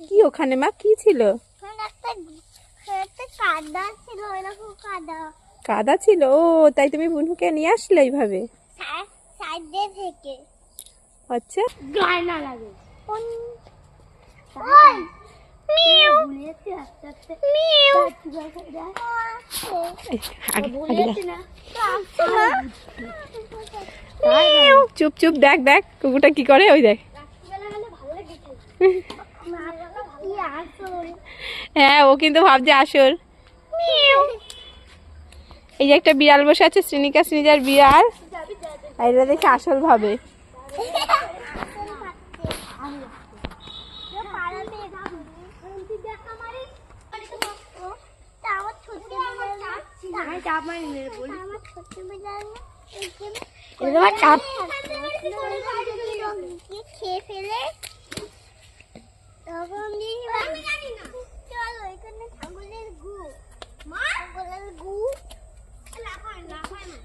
কি ওখানে মা? কি ছিল? কাদা ছিল। কাদা কাদা ছিল ও তাই তুমি বুনুকে নিয়ে আসলে এইভাবে? আচ্ছা। গায়ে না লাগে আগে চুপ চুপ, দেখ দেখ, কুকুরটা কি করে, ওই দেখ। হ্যাঁ ও কিন্তু ভাবছে আসর এই যে একটা বিড়াল বসে আছে, শ্রীনিকা শ্রীজার বিড়াল। এটা দেখে আসল ভাবে। খেয়ে ফেলে। তখন চলো এখানে ছাগলের গু। ছাগলের গু।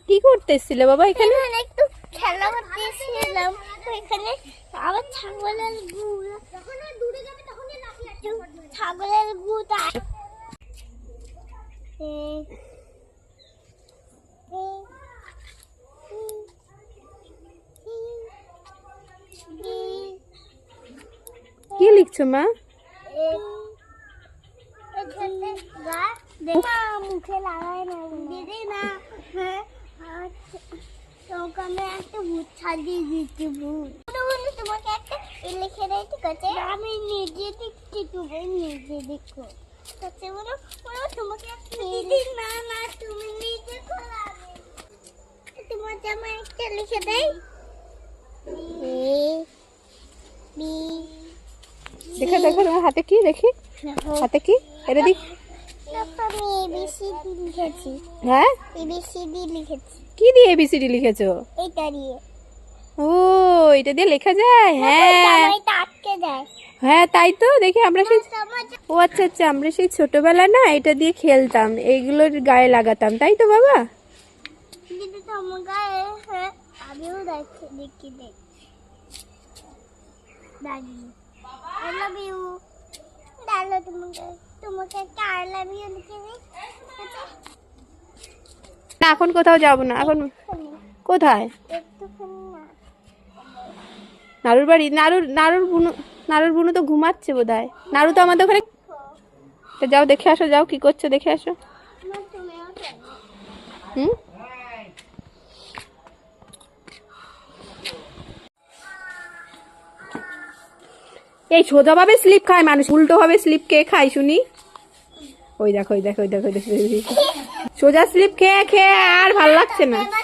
কি করতে এসেছিলে বাবা এখানে? একটু খেলা করতে এসেছিলাম তো এখানে আবার ছাগলের গু। যখন দূরে যাবে তখন ছাগলের গুটা কি লিখছো, মা? একটা তোমাকে একটা লিখে ঠিক আছে আমি নিজে নিজে দেখো তোমাকে তুমি নিজে একটা লিখে দেয় দেখো দেখো তোমার হাতে কি? দেখি। হাতে কি? এটা দিক হ্যাঁ? কি দিয়ে এবিসিডি লিখেছো? ও এটা দিয়ে লেখা যায়? হ্যাঁ। হ্যাঁ তাই তো। দেখি আমরা সেই ও আচ্ছা আচ্ছা আমরা সেই ছোটবেলা না এটা দিয়ে খেলতাম। এইগুলোর গায়ে লাগাতাম তাই তো বাবা? হ্যাঁ দেখি দেখি। দাঁড়িয়ে। আই লাভ ইউ ডালো তোমাকে তোমাকে একটা আই লাভ ইউ লিখে দিই না এখন কোথাও যাব না এখন কোথায়? একটুখানি না। নাড়ুর বাড়ি নাড়ুর নাড়ুর বুনু নাড়ুর বুনু তো ঘুমাচ্ছে বোধ হয় নাড়ু তো আমাদের ওখানে তা যাও দেখে আসো যাও কি করছ দেখে আসো। হুম? এই সোজাভাবে স্লিপ খায় মানুষ উল্টো ভাবে স্লিপ খেয়ে খায় শুনি? ওই দেখো ওই দেখো ওই দেখো সোজা স্লিপ খেয়ে খেয়ে আর ভালো লাগছে না। বাবা